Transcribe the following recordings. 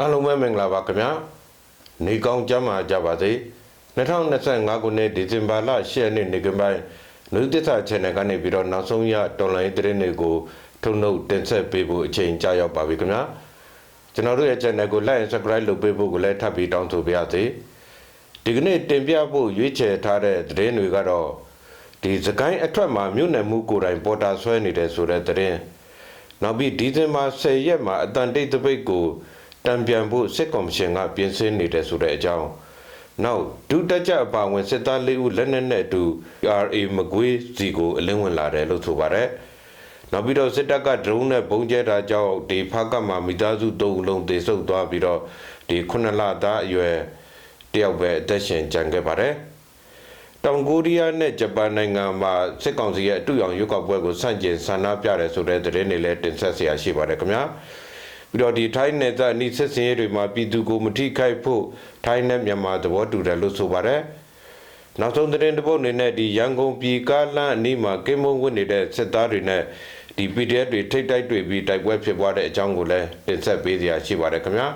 အားလုံးပဲမင်္ဂလာပါခင်ဗျာနေကောင်းကြမ်းမာကြပါစေ2025ခုနှစ်ဒီဇင်ဘာလ10ရက်နေ့နေ့ကပိုင်းလူသစ္စာ channel ကနေပြီးတော့နောက်ဆုံးရတော်လိုင်းသတင်းတွေကိုထုံနှုတ်တင်ဆက်ပေးဖို့အချိန်ကြာရောက်ပါပြီခင်ဗျာကျွန်တော်တို့ရဲ့ channel ကို like and subscribe လုပ်ပေးဖို့ကိုလည်းထပ်ပြီးတောင်းဆိုပါရစေဒီကနေ့တင်ပြဖို့ရွေးချယ်ထားတဲ့သတင်းတွေကတော့ဒီစကိုင်းအထက်မှာမြို့နယ်မှုကိုယ်တိုင်ပေါ်တာဆွဲနေတဲ့ဆိုတဲ့သတင်းနောက်ပြီးဒီဇင်ဘာ10ရက်မှာအတန်တိတ်တပိတ်ကို တံပြန်ဖို့စစ်ကော်မရှင်ကပြင်ဆင်နေတယ်ဆိုတဲ့အကြောင်းနောက်ဒုတက်ကြအပါဝင်စစ်သားလေးဦးလက်နက်နဲ့အတူ RA မကွေးစီကိုအလင်းဝင်လာတယ်လို့ဆိုပါတယ်နောက်ပြီးတော့စစ်တပ်ကဒရုန်းနဲ့ပုံကျဲတာကြောင့်ဒီဖကမှာမိသားစု၃ဦးလုံးသေဆုံးသွားပြီးတော့ဒီခုနှစ်လသားအရွယ်တယောက်ပဲအသက်ရှင်ကျန်ခဲ့ပါတယ်တောင်ကိုရီးယားနဲ့ဂျပန်နိုင်ငံမှာစစ်ကောင်စီရဲ့အတူရောင်ရွက်ကောက်ပွဲကိုဆန့်ကျင်ဆန္ဒပြတယ်ဆိုတဲ့သတင်းတွေလည်းတင်ဆက်เสียရှိပါတယ်ခင်ဗျာ ပြီးတော့ဒီထိုင်းနယ်သက်အနိစစ်စင်ရေးတွေမှာပြည်သူကိုမထိခိုက်ဖို့ထိုင်းနဲ့မြန်မာသဘောတူတယ်လို့ဆိုပါတယ်နောက်ဆုံးသတင်းတစ်ပုဒ်အနေနဲ့ဒီရန်ကုန်ပြည်ကားလမ်းအနီးမှာကင်းမုံဝင်နေတဲ့စစ်သားတွေနဲ့ဒီ PDF တွေထိတ်တိုက်တွေ့ပြီးတိုက်ပွဲဖြစ်ပွားတဲ့အကြောင်းကိုလည်းတင်ဆက်ပေးစရာရှိပါတယ်ခင်ဗျာ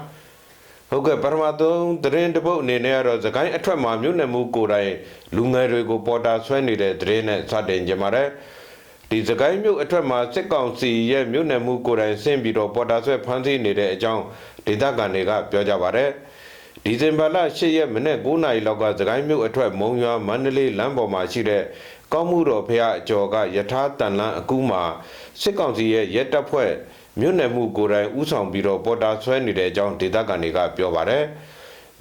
ဟုတ်ကဲ့ပထမဆုံးသတင်းတစ်ပုဒ်အနေနဲ့ကတော့သခိုင်းအထက်မှာမြို့နယ်မှုကိုယ်တိုင်လူငယ်တွေကိုပေါ်တာဆွဲနေတဲ့သတင်းနဲ့စတင်ကြပါရယ် ဒီသခိုင်းမြို့အထက်မှာစစ်ကောင်စီရဲ့မြို့နယ်မှုကိုယ်တိုင်ဆင်းပြီးတော့ပေါ်တာဆွဲဖမ်းဆီးနေတဲ့အကြောင်းဒေသခံတွေကပြောကြပါရယ်ဒီဇင်ဘာလ10ရက်မနေ့9နာရီလောက်ကသခိုင်းမြို့အထက်မုံရွာမန္တလေးလမ်းပေါ်မှာရှိတဲ့ကောင်းမှုတော်ဖះအကျော်ကယထာတန်လန်းအကူးမှာစစ်ကောင်စီရဲ့ရဲတပ်ဖွဲ့မြို့နယ်မှုကိုယ်တိုင်ဥဆောင်ပြီးတော့ပေါ်တာဆွဲနေတဲ့အကြောင်းဒေသခံတွေကပြောပါတယ်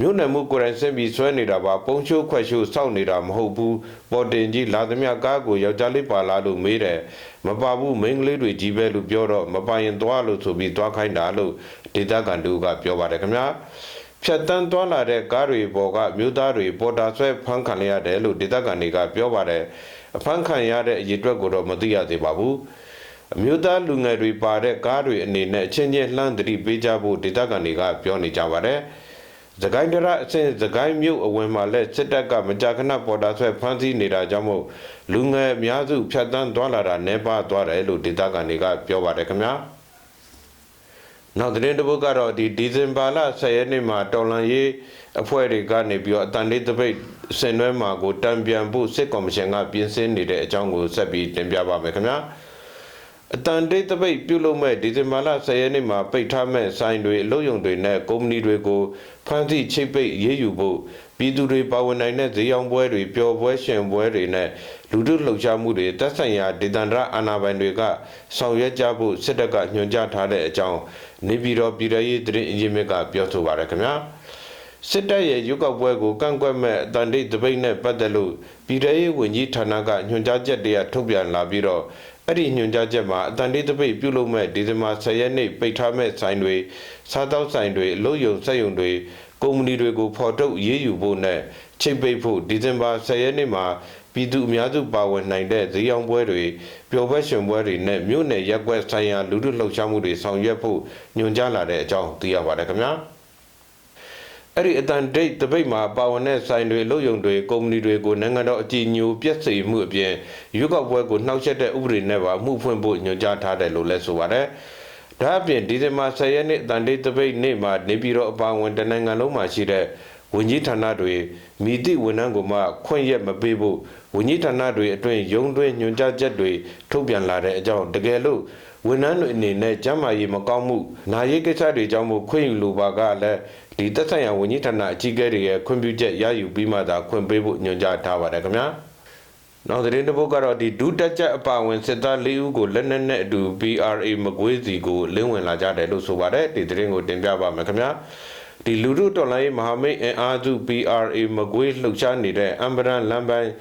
မြို့နယ်မှုကိုယ်တိုင်ဆင်းပြီးဆွဲနေတာပါပုံချိုးခွက်ချိုးစောက်နေတာမဟုတ်ဘူးပေါ်တင်ကြီးလာသမျှကားကိုယောက်ျားလေးပါလာလို့မေးတယ်မပါဘူးမိန်းကလေးတွေကြီးပဲလို့ပြောတော့မပါရင်သွားလို့ဆိုပြီးသွားခိုင်းတာလို့ဒေသခံတို့ကပြောပါတယ်ခင်ဗျာဖြတ်တန်းသွားလာတဲ့ကားတွေပေါ်ကမြို့သားတွေပေါ်တာဆွဲဖမ်းခံရရတယ်လို့ဒေသခံတွေကပြောပါတယ်အဖမ်းခံရတဲ့အရေးအတွက်ကိုတော့မသိရသေးပါဘူးအမျိုးသားလူငယ်တွေပါတဲ့ကားတွေအနေနဲ့အချင်းချင်းလှမ်းသတိပေးကြဖို့ဒေသခံတွေကပြောနေကြပါတယ်။ သခိုင်းတရအဆင့်သခိုင်းမြို့အဝင်မှာလက်စစ်တပ်ကမကြာခဏပေါ်တာဆွဲဖမ်းဆီးနေတာကြောင့်မို့လူငယ်အများစုဖြတ်တန်းသွားလာတာနှဲပါသွားတယ်လို့ဒေသခံတွေကပြောပါတယ်ခင်ဗျာ။နောက်သတင်းတစ်ပုဒ်ကတော့ဒီဒီဇင်ဘာလ10ရက်နေ့မှာတော်လန်ရေးအဖွဲ့တွေကနေပြီးတော့အတန်လေးတပိတ်ဆင်နွှဲမှာကိုတံပြန်ဖို့စစ်ကော်မရှင်ကပြင်ဆင်နေတဲ့အကြောင်းကိုဆက်ပြီးတင်ပြပါမယ်ခင်ဗျာ။ အတန်တိတ်တပိတ်ပြုလုပ်မဲ့ဒီဇင်ဘာလ10ရက်နေ့မှာပိတ်ထားမဲ့ဆိုင်တွေအလုပ်ရုံတွေနဲ့ကုမ္ပဏီတွေကိုဖမ်းဆီးချိတ်ပိတ်ရေးယူဖို့ပြည်သူတွေပါဝင်နိုင်တဲ့ဈေးရောင်းပွဲတွေပျော်ပွဲရှင်ပွဲတွေနဲ့လူထုလှုပ်ရှားမှုတွေတက်ဆိုင်ရာဒေသန္တရအာဏာပိုင်တွေကဆောင်ရွက်ကြဖို့စစ်တပ်ကညွှန်ကြားထားတဲ့အကြောင်းနေပြည်တော်ပြည်ထရေးသတင်းအရင်မြစ်ကပြောဆိုပါရခင်ဗျာစစ်တပ်ရဲ့ရုပ်ောက်ပွဲကိုကန့်ကွက်မဲ့အတန်တိတ်တပိတ်နဲ့ပတ်သက်လို့ပြည်ထရေးဝန်ကြီးဌာနကညွှန်ကြားချက်တွေကထုတ်ပြန်လာပြီးတော့ အဲ့ဒီညွှန်ကြားချက်မှာအတန်လေးတပိတ်ပြုလုပ်မဲ့ဒီဇင်ဘာ10ရက်နေ့ပိတ်ထားမဲ့ဆိုင်တွေစားတောက်ဆိုင်တွေအလို့ယုံစက်ယုံတွေကုမ္ပဏီတွေကိုဖော်ထုတ်ရေးယူဖို့နဲ့ချိတ်ပိတ်ဖို့ဒီဇင်ဘာ10ရက်နေ့မှာပြည်သူအများစုပါဝင်နိုင်တဲ့ဈေးရောင်းပွဲတွေပျော်ပွဲရှင်ပွဲတွေနဲ့မြို့နယ်ရက်ွက်ဆိုင်ရာလူထုလှုပ်ရှားမှုတွေဆောင်ရွက်ဖို့ညွှန်ကြားလာတဲ့အကြောင်းသိရပါတယ်ခင်ဗျာ။ အဲ့ဒီအတန်ဒိတ်တပိတ်မှာပါဝင်တဲ့ဆိုင်တွေလုပ်ယုံတွေကုမ္ပဏီတွေကိုနိုင်ငံတော်အကြည်ညိုပြက်စီမှုအပြင်ရွေးကောက်ပွဲကိုနှောက်ယှက်တဲ့ဥပဒေနဲ့ပါမှုဖွင့်ဖို့ညွှန်ကြားထားတယ်လို့လည်းဆိုပါတယ်။ဒါအပြင်ဒီဇင်ဘာ10ရက်နေ့အတန်ဒိတ်တပိတ်နေ့မှာနေပြည်တော်အပါအဝင်တနိုင်ငံလုံးမှာရှိတဲ့ဝန်ကြီးဌာနတွေမိသည့်ဝန်ထမ်းကိုမှခွင့်ရက်မပေးဖို့ဝန်ကြီးဌာနတွေအတွင်းရုံးတွင်းညွှန်ကြားချက်တွေထုတ်ပြန်လာတဲ့အကြောင်းတကယ်လို့ဝန်ထမ်းတွေအနေနဲ့ကျန်းမာရေးမကောင်းမှုနာရေးကိစ္စတွေကြောင့်မို့ခွင့်ယူလိုပါကလည်း ဒီသက်ဆိုင်ရာဝန်ကြီးဌာနအကြီးအကဲတွေရဲ့ခွင့်ပြုချက်ရယူပြီးမှသာခွင့်ပေးဖို့ညွှန်ကြားထားပါတယ်ခင်ဗျာနောက်သတင်းတစ်ပုဒ်ကတော့ဒီဒုတက်ချက်အပါဝင်စစ်သား၄ဦးကိုလက်နက်နဲ့အတူ BRA မကွေးစီကိုလင်းဝင်လာကြတယ်လို့ဆိုပါတယ်ဒီသတင်းကိုတင်ပြပါမယ်ခင်ဗျာဒီလူထုတော်လိုင်းမဟာမိတ်အင်အားစု PRA မကွေးလှုပ်ရှားနေတဲ့အမ်ဘရန်လမ်းပိုင်း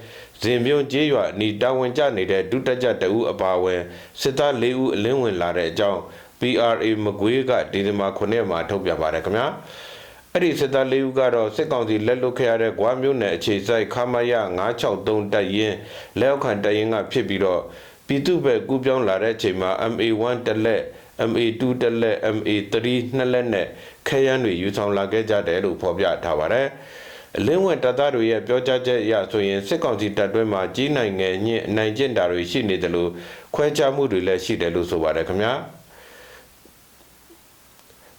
ဇင်ပြုံးကျေးရွာနီတာဝန်ကျနေတဲ့ဒုတက်ကြတအူအပါဝင်စစ်သား၄ဦးအလင်းဝင်လာတဲ့အကြောင်း PRA မကွေးကဒီဇင်ဘာ9ရက်မှာထုတ်ပြန်ပါတယ်ခင်ဗျာ အဲ့ဒီစစ်သား၄ဦးကတော့စစ်ကောင်စီလက်လွတ်ခဲ့ရတဲ့ဂွားမြို့နယ်အခြေစိုက်ခမရ963တပ်ရင်းလက်အောက်ခံတပ်ရင်းကဖြစ်ပြီးတော့ပြည်သူ့ဘက်ကူးပြောင်းလာတဲ့အချိန်မှာ MA1 တလက် MA2 တလက် MA3 နှစ်လက်နဲ့ခဲယမ်းတွေယူဆောင်လာခဲ့ကြတယ်လို့ဖော်ပြထားပါတယ်။အလင်းဝင်တပ်သားတွေရဲ့ပြောကြားချက်အရဆိုရင်စစ်ကောင်စီတပ်တွင်းမှာကြီးနိုင်ငံညင့်အနိုင်ကျင့်တာတွေရှိနေတယ်လို့ခွဲခြားမှုတွေလည်းရှိတယ်လို့ဆိုပါတယ်ခင်ဗျာ။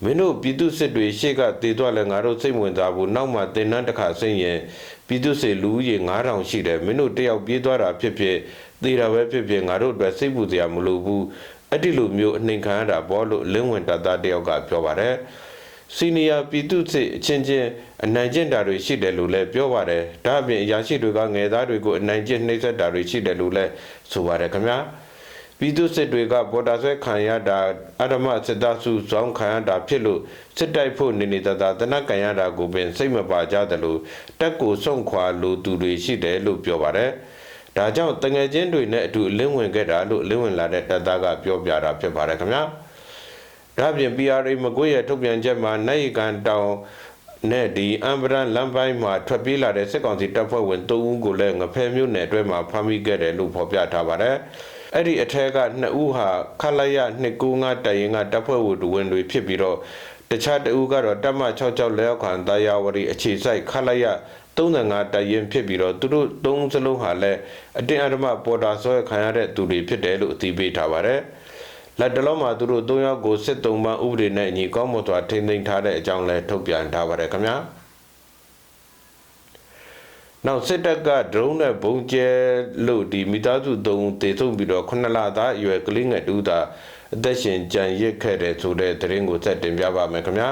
မင်းတို့ပြည်သူစစ်တွေရှေ့ကတည်သွားလဲငါတို့စိတ်ဝင်စားဘူးနောက်မှတင်နှန်းတစ်ခါစိတ်ရင်ပြည်သူစစ်လူဦးရေ9000ရှိတယ်မင်းတို့တယောက်ပြေးသွားတာဖြစ်ဖြစ်တည်တာပဲဖြစ်ဖြစ်ငါတို့အတွက်စိတ်ပူစရာမလိုဘူးအဲ့ဒီလိုမျိုးအနှိမ်ခံရတာပေါ့လို့လင်းဝင်တသားတယောက်ကပြောပါတယ်စီနီယာပြည်သူစစ်အချင်းချင်းအနိုင်ကျင့်တာတွေရှိတယ်လို့လည်းပြောပါတယ်ဒါအပြင်အရာရှိတွေကငယ်သားတွေကိုအနိုင်ကျင့်နှိပ်စက်တာတွေရှိတယ်လို့လည်းဆိုပါတယ်ခင်ဗျာ ပြည်သူစစ်တွေကပေါ်တာဆွဲခံရတာအဓမ္မစစ်သားစုဇောင်းခံရတာဖြစ်လို့စစ်တိုက်ဖို့နေနေတသာတနက်ကန်ရတာကိုပင်စိတ်မပါကြတယ်လို့တက်ကိုဆုံးခွာလိုသူတွေရှိတယ်လို့ပြောပါတယ်။ဒါကြောင့်တငယ်ချင်းတွေနဲ့အတူအလင်းဝင်ခဲ့တာလို့အလင်းဝင်လာတဲ့တပ်သားကပြောပြတာဖြစ်ပါတယ်ခင်ဗျာ။ဒါပြင် PRA မကွေးရဲ့ထုတ်ပြန်ချက်မှာနိုင်ကန်တောင်နဲ့ဒီအမ်ဘရန်လမ်းပိုင်းမှာထွက်ပြေးလာတဲ့စစ်ကောင်စီတပ်ဖွဲ့ဝင်၃ဦးကိုလည်းငဖဲမျိုးနယ်အတွင်းမှာဖမ်းမိခဲ့တယ်လို့ဖော်ပြထားပါတယ်။ အဲ့ဒီအထက်က2ဦးဟာခလိုက်ရ295တိုင်ရင်ကတပ်ဖွဲ့ဝင်တွေဖြစ်ပြီးတော့တခြားတဦးကတော့တပ်မ66လက်အောက်ခံတာယာဝတီအခြေစိုက်ခလိုက်ရ35တိုင်ရင်ဖြစ်ပြီးတော့သူတို့သုံးစလုံးဟာလည်းအတင်းအဓမ္မပေါ်တာဆွဲခံရတဲ့သူတွေဖြစ်တယ်လို့အသိပေးထားပါတယ်။လက်တလုံးမှာသူတို့၃ယောက်ကိုစစ်တုံးမှဥပဒေနဲ့အညီကောင်းမွန်စွာထိန်းသိမ်းထားတဲ့အကြောင်းလည်းထုတ်ပြန်ထားပါတယ်ခင်ဗျာ။ နောက်စစ်တပ်ကဒရုန်းနဲ့ဘုံကျဲလို့ဒီမိသားစု၃ဦးတေဆုံးပြီးတော့9လသားအရွယ်ကလေးငယ်တူသာအသက်ရှင်ကြံရစ်ခဲ့တဲ့ဆိုတဲ့သတင်းကိုဆက်တင်ပြပါမယ်ခင်ဗျာ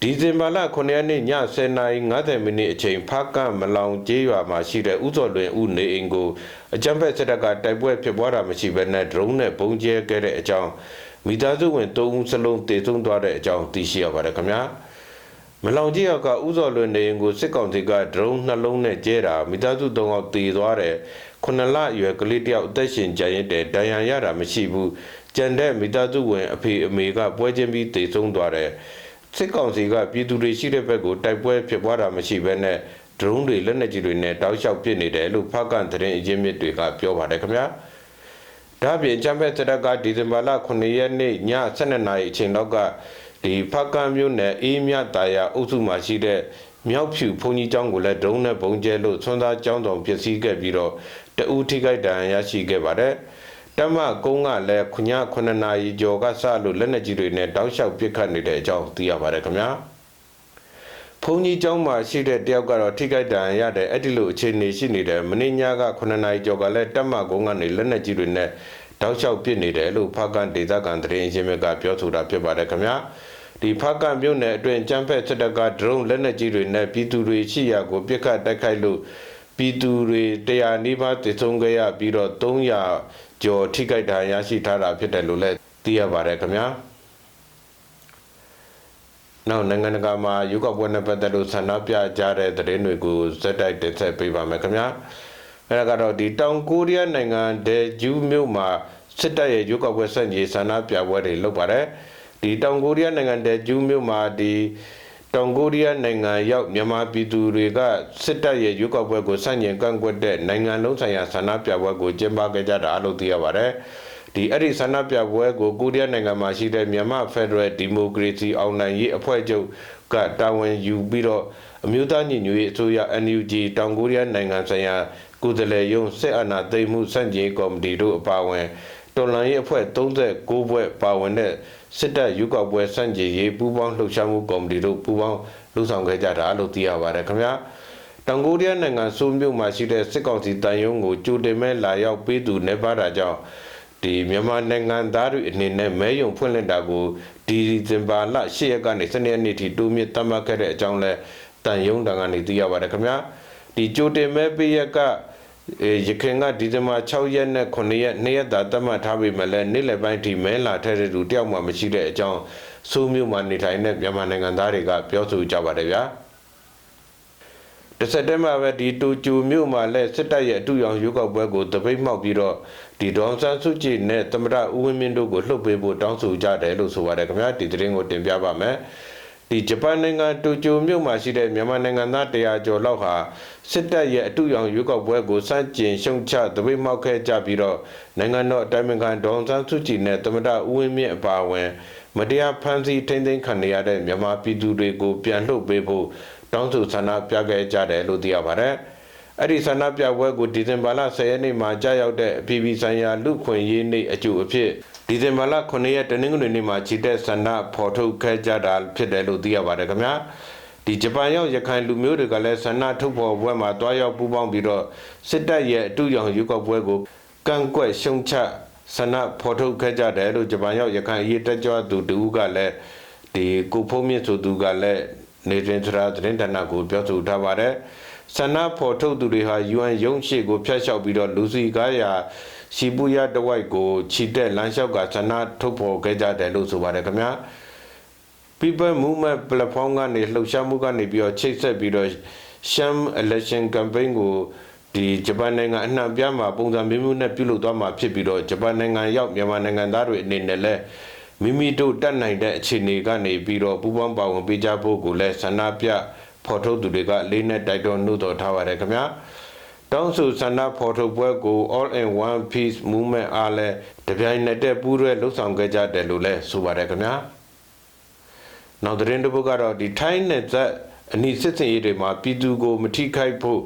ဒီဇင်ဘာလ9ရက်နေ့ည10:50မိနစ်အချိန်ဖားကမလောင်ကျေးရွာမှာရှိတဲ့ဥစော်လွင်ဦးနေအိမ်ကိုအကြမ်းဖက်စစ်တပ်ကတိုက်ပွဲဖြစ်ပွားတာမရှိဘဲနဲ့ဒရုန်းနဲ့ဘုံကျဲခဲ့တဲ့အကြောင်းမိသားစုဝင်၃ဦးစလုံးတေဆုံးသွားတဲ့အကြောင်းသိရှိရပါတယ်ခင်ဗျာ မလောင်ကြီးရောက်ကဥစော်လွင်နေရင်ကိုစစ်ကောင်စီကဒရုန်းနှလုံးနဲ့ကျဲတာမိသားစုသုံးယောက်တေသွားတယ်ခုနှစ်လအရွယ်ကလေးတယောက်အသက်ရှင်ကြရတဲ့ဒဏ်ရာရတာမရှိဘူးကြံတဲ့မိသားစုဝင်အဖေအမေကပွဲချင်းပြီးတေဆုံးသွားတယ်စစ်ကောင်စီကပြည်သူတွေရှိတဲ့ဘက်ကိုတိုက်ပွဲဖြစ်ပွားတာမရှိဘဲနဲ့ဒရုန်းတွေလက်နက်ကြီးတွေနဲ့တောက်လျှောက်ပစ်နေတယ်လို့ဖက်ကန်သတင်းအရင်းမြစ်တွေကပြောပါတယ်ခင်ဗျာဒါ့အပြင်ချမ်ပက်စတက်ကဒီဇင်ဘာလ9ရက်နေ့ည12နာရီအချိန်လောက်က ဒီဖက်ကမ်းမြို့နယ်အေးမြတာယာအုပ်စုမှာရှိတဲ့မြောက်ဖြူဘုံကြီးကျောင်းကိုလည်းဒုံးနဲ့ဘုံကျဲလို့ဆွမ်းသားကျောင်းတော်ပျက်စီးခဲ့ပြီးတော့တအူးထိခိုက်ဒဏ်ရာရရှိခဲ့ပါတယ်တမကုန်းကလည်းခုည9နာရီကျော်ကစလို့လက်နက်ကြီးတွေနဲ့တောက်လျှောက်ပစ်ခတ်နေတဲ့အကြောင်းသိရပါတယ်ခင်ဗျာဘုံကြီးကျောင်းမှာရှိတဲ့တယောက်ကတော့ထိခိုက်ဒဏ်ရာရတယ်အဲ့ဒီလိုအခြေအနေရှိနေတယ်မင်းညက9နာရီကျော်ကလည်းတမကုန်းကနေလက်နက်ကြီးတွေနဲ့တောက်လျှောက်ပစ်နေတယ်လို့ဖကန်ဒေသခံသတင်းရင်းမြစ်ကပြောဆိုတာဖြစ်ပါတယ်ခင်ဗျာ ဒီဖကန့်မြို့နယ်အတွင်းကျန်းဖက်စစ်တပ်ကဒရုန်းလက်နက်ကြီးတွေနဲ့ပြည်သူတွေရှိရာကိုပစ်ခတ်တိုက်ခိုက်လို့ပြည်သူတွေတရားနီးပါးတည်ဆုံခဲ့ရပြီးတော့300ကျော်ထိခိုက်ဒဏ်ရာရှိထားတာဖြစ်တယ်လို့လည်းသိရပါတယ်ခင်ဗျာနောက်နိုင်ငံတကာမှာရုပ်ောက်ပွဲနဲ့ပတ်သက်လို့ဆန္ဒပြကြတဲ့သတင်းတွေကိုဇက်တိုက်တင်ဆက်ပေးပါမယ်ခင်ဗျာအဲဒါကတော့ဒီတောင်ကိုရီးယားနိုင်ငံဒေဂျူးမြို့မှာစစ်တပ်ရဲ့ရုပ်ောက်ပွဲဆန့်ကျင်ဆန္ဒပြပွဲတွေလုပ်ပါတယ် ဒီတောင်ကိုရီးယားနိုင်ငံတဲ့ဂျူးမြို့မှာဒီတောင်ကိုရီးယားနိုင်ငံရောက်မြန်မာပြည်သူတွေကစစ်တပ်ရဲ့ရွေးကောက်ပွဲကိုဆန့်ကျင်ကန့်ကွက်တဲ့နိုင်ငံလုံးဆိုင်ရာဆန္ဒပြပွဲကိုကျင်းပခဲ့ကြတာလို့သိရပါတယ်။ဒီအဲ့ဒီဆန္ဒပြပွဲကိုကိုရီးယားနိုင်ငံမှာရှိတဲ့မြန်မာဖက်ဒရယ်ဒီမိုကရေစီအောင်နိုင်ရေးအဖွဲ့ချုပ်ကတာဝန်ယူပြီးတော့အမျိုးသားညီညွတ်ရေးအစိုးရ NUG တောင်ကိုရီးယားနိုင်ငံဆိုင်ရာကိုယ်စားလှယ်ရုံးစစ်အာဏာသိမ်းမှုစန့်ကျင်ကော်မတီတို့အပါအဝင်တော်လှန်ရေးအဖွဲ့39ဘွဲ့ပါဝင်တဲ့ စစ်တပ်ရုကောက်ပွဲစန့်ကျင်ရေးပူးပေါင်းလှုပ်ရှားမှုကော်မတီတို့ပူးပေါင်းလှုပ်ဆောင်ခဲ့ကြတာလို့သိရပါတယ်ခင်ဗျာတောင်ကိုရီးယားနိုင်ငံဆိုးမြို့မှာရှိတဲ့စစ်ကောင်စီတန်ယုံကိုကြိုတင်မဲ့လာရောက်ပေးသူနေပါတာကြောင့်ဒီမြန်မာနိုင်ငံသားတွေအနေနဲ့မဲယုံဖွင့်လှစ်တာကိုဒီဇင်ဘာလ10ရက်ကနေ12ရက်နေ့ထိတိုးမြင့်သတ်မှတ်ခဲ့တဲ့အကြောင်းလဲတန်ယုံတန်ကနေသိရပါတယ်ခင်ဗျာဒီကြိုတင်မဲ့ပေးရက်က ရခင်ကဒီဇင်ဘာ6ရက်နဲ့9ရက်2ရက်သာသတ်မှတ်ထားပေမဲ့လည်းနေ့လယ်ပိုင်းထိမဲလာထက်တဲ့သူတယောက်မှမရှိတဲ့အကြောင်းစိုးမျိုးမှနေထိုင်တဲ့မြန်မာနိုင်ငံသားတွေကပြောဆိုကြပါတယ်ဗျာတစ်စက်တည်းမှာပဲဒီတူကျူမြို့မှာလည်းစစ်တပ်ရဲ့အတူရောင်ရုပ်ောက်ပွဲကိုတပိတ်မှောက်ပြီးတော့ဒီဒေါန်ဆန်းစုကြည်နဲ့သမရဦးဝင်းမြင့်တို့ကိုလှုပ်ပေးဖို့တောင်းဆိုကြတယ်လို့ဆိုပါတယ်ခင်ဗျာဒီသတင်းကိုတင်ပြပါမယ် ဒီဂျပန်နိုင်ငံတိုကျိုမြို့မှာရှိတဲ့မြန်မာနိုင်ငံသား100ကျော်လောက်ဟာစစ်တပ်ရဲ့အတူရောင်ရွေးကောက်ပွဲကိုစန့်ကျင်ရှုံချတပိတ်မောက်ခဲ့ကြပြီးတော့နိုင်ငံတော်အတိုင်းအမြံဒေါန်ဆန်းစုကြည်နဲ့သမ္မတဦးဝင်းမြင့်အပါအဝင်မတရားဖမ်းဆီးထိန်းသိမ်းခံရတဲ့မြန်မာပြည်သူတွေကိုပြန်လှုပ်ပေးဖို့တောင်းဆိုဆန္ဒပြခဲ့ကြတယ်လို့သိရပါတယ်။အဲ့ဒီဆန္ဒပြပွဲကိုဒီဇင်ဘာလ10ရက်နေ့မှာကြာရောက်တဲ့အပြည်ပြည်ဆိုင်ရာလူခွင့်ရေးနေ့အကျိုးအဖြစ် ဒီဇင်ဘာလ9ရက်တနင်္ဂနွေနေ့မှာခြေတက်ဆန္ဒဖော်ထုတ်ခဲ့ကြတာဖြစ်တယ်လို့သိရပါတယ်ခင်ဗျာဒီဂျပန်ရောက်ရခိုင်လူမျိုးတွေကလည်းဆန္ဒထုတ်ဖော်ပွဲမှာတွားရောက်ပူးပေါင်းပြီးတော့စစ်တပ်ရဲ့အတူရောင်ရွေးကောက်ပွဲကိုကန့်ကွက်ရှုံချဆန္ဒဖော်ထုတ်ခဲ့ကြတယ်လို့ဂျပန်ရောက်ရခိုင်အရေးတက်ကြွသူတူကလည်းဒီကိုဖုံးမြင့်ဆိုသူကလည်းနေတွင်စရာသတင်းဌာနကိုပြောဆိုထားပါတယ်ဆန္ဒဖော်ထုတ်သူတွေဟာ UN ရုံးရှိကိုဖျက်လျှောက်ပြီးတော့လူစီကားရာ ရှိပူရတဝိုက်ကိုခြိတက်လမ်းလျှောက်ကဆန္ဒထုတ်ဖော်ခဲ့ကြတယ်လို့ဆိုပါတယ်ခင်ဗျာ People Movement Platform ကနေလှုပ်ရှားမှုကနေပြီးတော့ချိတ်ဆက်ပြီးတော့ Sham Election Campaign ကိုဒီဂျပန်နိုင်ငံအနှံ့အပြားမှာပုံစံမျိုးမျိုးနဲ့ပြုလုပ်သွားမှာဖြစ်ပြီးတော့ဂျပန်နိုင်ငံရောက်မြန်မာနိုင်ငံသားတွေအနေနဲ့လည်းမိမိတို့တတ်နိုင်တဲ့အခြေအနေကနေပြီးတော့ပူးပေါင်းပါဝင်ပေးကြဖို့ကိုလည်းဆန္ဒပြဖော်ထုတ်သူတွေကလေးနဲ့တိုက်တွန်းနှုတ်တော်ထားပါတယ်ခင်ဗျာ တောင်းဆိုဆန္ဒဖော်ထုတ်ပွဲကို All in One Peace Movement အားလည်းတပြိုင်နက်တည်းပူးရဲလှုပ်ဆောင်ခဲ့ကြတယ်လို့လည်းဆိုပါတယ်ခင်ဗျာနောက်သတင်းတစ်ပုဒ်ကတော့ဒီထိုင်းနဲ့ဇက်အနိစစ်စင်ရေးတွေမှာပြည်သူကိုမထိခိုက်ဖို့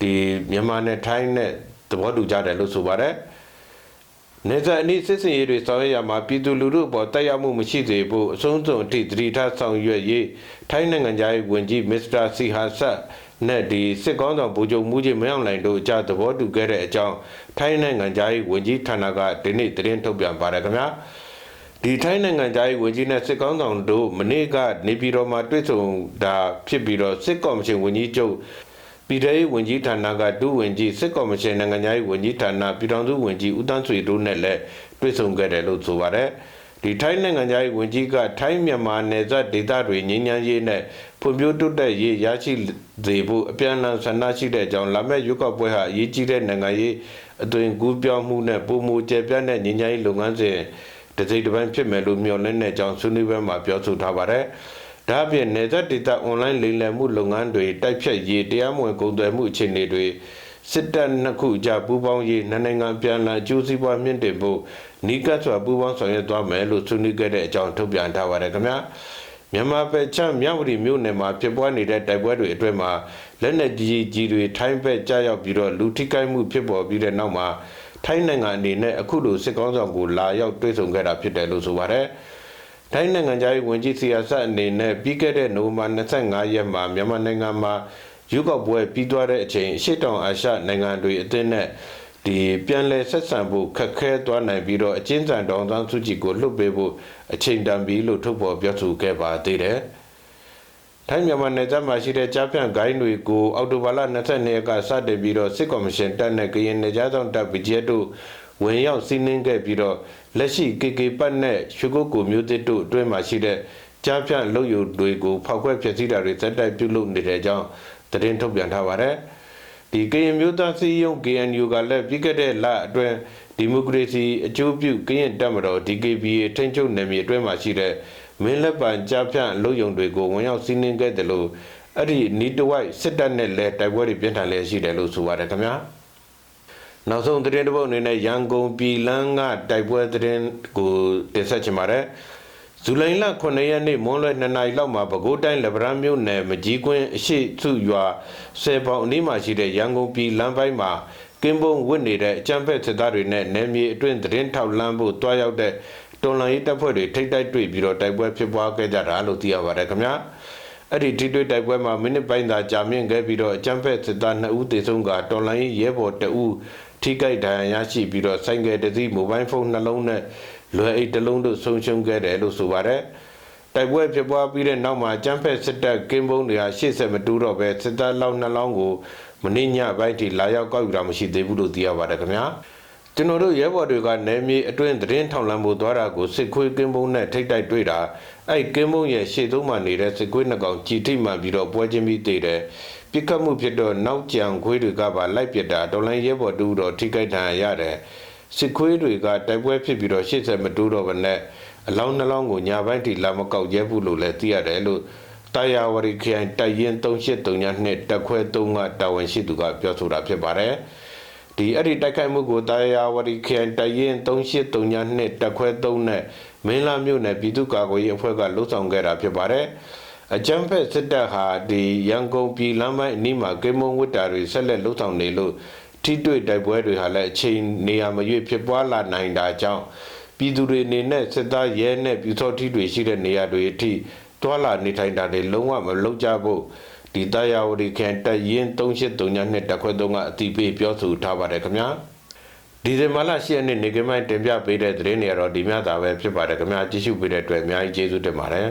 ဒီမြန်မာနဲ့ထိုင်းနဲ့သဘောတူကြတယ်လို့ဆိုပါတယ်။နေဇက်အနိစစ်စင်ရေးတွေဆောင်ရွက်ရမှာပြည်သူလူထုအပေါ်တက်ရောက်မှုမရှိစေဖို့အဆုံးစွန်အထိသတိထားဆောင်ရွက်ရေးထိုင်းနိုင်ငံသားရေးဝန်ကြီးမစ္စတာစီဟာဆတ် နဲ့ဒီစစ်ကောင်းဆောင်ဗိုလ်ချုပ်မူကြီးမင်းအောင်လှိုင်တို့အကြသဘောတူခဲ့တဲ့အကြောင်းထိုင်းနိုင်ငံသားရေးဝန်ကြီးဌာနကဒီနေ့သတင်းထုတ်ပြန်ပါတယ်ခင်ဗျာ။ဒီထိုင်းနိုင်ငံသားရေးဝန်ကြီးနဲ့စစ်ကောင်းဆောင်တို့မနေ့ကနေပြည်တော်မှာတွေ့ဆုံတာဖြစ်ပြီးတော့စစ်ကော်မရှင်ဝန်ကြီးချုပ်ပြည်ထောင်စုဝန်ကြီးဌာနကဒုဝန်ကြီးစစ်ကော်မရှင်နိုင်ငံသားရေးဝန်ကြီးဌာနပြည်ထောင်စုဝန်ကြီးဦးတန်းဆွေတို့နဲ့လည်းတွေ့ဆုံခဲ့တယ်လို့ဆိုပါတယ် ဒီထိုင်းနိုင်ငံသားရေးဝန်ကြီးကထိုင်းမြန်မာနယ်စပ်ဒေသတွေငြိမ်းချမ်းရေးနဲ့ဖွံ့ဖြိုးတိုးတက်ရေးရရှိစေဖို့အပြန်အလှန်ဆန္ဒရှိတဲ့အကြောင်းလာမယ့်ရွေးကောက်ပွဲဟာအရေးကြီးတဲ့နိုင်ငံရေးအသွင်ကူးပြောင်းမှုနဲ့ပုံမူကျပြန့်တဲ့ငြိမ်းချမ်းရေးလုပ်ငန်းစဉ်တစိမ့်တစ်ပိုင်းဖြစ်မယ်လို့မျှော်လင့်တဲ့အကြောင်းဆွေးနွေးပွဲမှာပြောဆိုထားပါတယ်။ဒါ့အပြင်နေသက်ဒေတာအွန်လိုင်းလိမ်လည်မှုလုပ်ငန်းတွေတိုက်ဖြတ်ရေးတရားမဝင်ကုန်သွယ်မှုအခြေအနေတွေ စစ်တပ်နှစ်ခုကြားပူးပေါင်းရေးနှစ်နိုင်ငံပြန်လည်အကျိုးစီးပွားမြင့်တင်ဖို့နီးကပ်စွာပူးပေါင်းဆောင်ရွက်သွားမယ်လို့ဆွေးနွေးခဲ့တဲ့အကြောင်းထုတ်ပြန်ထားပါတယ်ခင်ဗျာ။မြန်မာပြည်ချမ်းမြဝတီမြို့နယ်မှာဖြစ်ပွားနေတဲ့တိုက်ပွဲတွေအတွင်းမှာလက်နက်ကြီးကြီးတွေထိုင်းဘက်ကြားရောက်ပြီးတော့လူထိခိုက်မှုဖြစ်ပေါ်ပြီးတဲ့နောက်မှာထိုင်းနိုင်ငံအနေနဲ့အခုလိုစစ်ကောင်းဆောင်ကိုလာရောက်တွေ့ဆုံခဲ့တာဖြစ်တယ်လို့ဆိုပါတယ်။ထိုင်းနိုင်ငံသားရေးဝန်ကြီးစီယာဆတ်အနေနဲ့ပြီးခဲ့တဲ့နိုဝင်ဘာ25ရက်မှာမြန်မာနိုင်ငံမှာ ရုပ်ောက်ပွဲပြီးသွားတဲ့အချိန်အရှိတောင်အာရှနိုင်ငံတွေအသင်းနဲ့ဒီပြန်လည်ဆက်ဆံဖို့ခက်ခဲသွားနိုင်ပြီးတော့အချင်းစံတောင်သန်းစုကြည်ကိုလွတ်ပေးဖို့အချိန်တန်ပြီလို့ထုတ်ဖော်ပြောဆိုခဲ့ပါသေးတယ်။ထိုင်းမြန်မာနယ်စပ်မှာရှိတဲ့ကြားဖြန့်ဂိုင်းတွေကိုအော်တိုဘာလ22ရက်ကစတင်ပြီးတော့စစ်ကော်မရှင်တပ်နဲ့ကရင်နယ်ကြားဆောင်တပ်ဗဂျက်တို့ဝင်ရောက်စီးနင်းခဲ့ပြီးတော့လက်ရှိ KK ပတ်နဲ့ရွှေကုတ်ကိုမျိုးသစ်တို့အတွင်းမှာရှိတဲ့ကြားဖြန့်လုံယုံတွေကိုဖောက်ခွဲဖျက်ဆီးတာတွေစက်တိုက်ပြုလုပ်နေတဲ့အကြောင်း သတင်းထုတ်ပြန်ထားပါတယ်။ဒီကရင်မျိုးသားစည်းရုံး KNU ကလည်းပြီးခဲ့တဲ့လအတွင်းဒီမိုကရေစီအကျိုးပြုကရင်တပ်မတော် DKBA ထိန်းချုပ်နယ်မြေအတွင်းမှာရှိတဲ့မင်းလက်ပံကြားဖြန့်လုံယုံတွေကိုဝင်ရောက်စီးနင်းခဲ့တယ်လို့အဲ့ဒီနီးတဝိုက်စစ်တပ်နဲ့လည်းတိုက်ပွဲတွေပြင်းထန်လျက်ရှိတယ်လို့ဆိုပါတယ်ခင်ဗျာနောက်ဆုံးသတင်းတစ်ပုဒ်အနေနဲ့ရန်ကုန်ပြည်လန်းကတိုက်ပွဲသတင်းကိုတင်ဆက်ချင်ပါတယ် ဇူလိုင်လ9ရက်နေ့မွန်းလွဲ2နာရီလောက်မှာပဲခူးတိုင်းလက်ဗရန်မြို့နယ်မကြီးကွင်းအရှိစုရွာဆယ်ပေါင်အနီးမှာရှိတဲ့ရန်ကုန်ပြည်လမ်းပိုင်းမှာကင်းပုံဝစ်နေတဲ့အကြမ်းဖက်စစ်သားတွေနဲ့နယ်မြေအတွင်းသတင်းထောက်လမ်းဖို့တွားရောက်တဲ့တော်လိုင်းရေးတပ်ဖွဲ့တွေထိတ်တိုက်တွေ့ပြီးတော့တိုက်ပွဲဖြစ်ပွားခဲ့ကြတာလို့သိရပါတယ်ခင်ဗျာအဲ့ဒီထိတွေ့တိုက်ပွဲမှာမိနစ်ပိုင်းသာကြာမြင့်ခဲ့ပြီးတော့အကြမ်းဖက်စစ်သား2ဦးသေဆုံးကတော်လိုင်းရေးရဲဘော်2ဦးထိခိုက်ဒဏ်ရာရရှိပြီးတော့ဆိုင်ကယ်တစ်စီးမိုဘိုင်းဖုန်းနှလုံးနဲ့ လွယ်အိတ်တစ်လုံးတို့ဆုံးရှုံးခဲ့တယ်လို့ဆိုပါတယ်တိုက်ပွဲဖြစ်ပွားပြီးတဲ့နောက်မှာကျန်းဖက်စစ်တပ်ကင်းဘုံတွေဟာရှေ့ဆက်မတူတော့ပဲစစ်တပ်လောက်နှလောင်းကိုမင်းညပိုင်းထိလာရောက်ကောက်ယူတာမရှိသေးဘူးလို့သိရပါတယ်ခင်ဗျာကျွန်တော်တို့ရဲဘော်တွေကနေမြေအတွင်းသတင်းထောင်လန့်ဖို့သွားတာကိုစစ်ခွေးကင်းဘုံနဲ့ထိတ်တိုက်တွေ့တာအဲ့ကင်းဘုံရဲ့ရှေ့သုံးမှနေတဲ့စစ်ခွေးနှစ်ကောင်ကြည်ထိမှန်ပြီးတော့ပွဲချင်းပြီးသေးတယ်ပြစ်ခတ်မှုဖြစ်တော့နောက်ကြံခွေးတွေကပါလိုက်ပစ်တာတော်လိုင်းရဲဘော်တူတော့ထိခိုက်ဒဏ်ရာရတယ် စစ်ခွေးတွေကတိုက်ပွဲဖြစ်ပြီးတော့ရှေ့ဆက်မတူတော့ဘဲနဲ့အလောင်းနှလောင်းကိုညာဘက်ထိလာမကောက်ရဲဘူးလို့လည်းသိရတယ်လို့တာယာဝရီခရိုင်တိုက်ရင်383ညနှစ်တက်ခွဲ3ကတာဝန်ရှိသူကပြောဆိုတာဖြစ်ပါတယ်ဒီအဲ့ဒီတိုက်ခိုက်မှုကိုတာယာဝရီခရိုင်တိုက်ရင်383ညနှစ်တက်ခွဲ3နဲ့မင်းလာမြို့နယ်ပြည်သူ့ကာကွယ်ရေးအဖွဲ့ကလှုပ်ဆောင်ခဲ့တာဖြစ်ပါတယ်အကြမ်းဖက်စစ်တပ်ဟာဒီရန်ကုန်ပြည်လမ်းပိုင်းအနီးမှာကေမုံဝစ်တာတွေဆက်လက်လှုပ်ဆောင်နေလို့ ထိတွေ့တိုက်ပွဲတွေဟာလည်းအချိန်နေရာမရွေးဖြစ်ပွားလာနိုင်တာကြောင့်ပြည်သူတွေအနေနဲ့စစ်သားရဲနဲ့ပြည်စောထီးတွေရှိတဲ့နေရာတွေအထိတွာလာနေထိုင်တာတွေလုံးဝမလုပ်ကြဖို့ဒီတရားဝတီခန်တက်ရင်3839နှစ်တက်ခွဲသုံးကအတိပေးပြောဆိုထားပါတယ်ခင်ဗျာဒီဇင်ဘာလ10ရက်နေ့နေကမိုင်းတင်ပြပေးတဲ့သတင်းတွေကတော့ဒီများသာပဲဖြစ်ပါတယ်ခင်ဗျာကြည့်ရှုပေးတဲ့အတွက်အများကြီးကျေးဇူးတင်ပါတယ်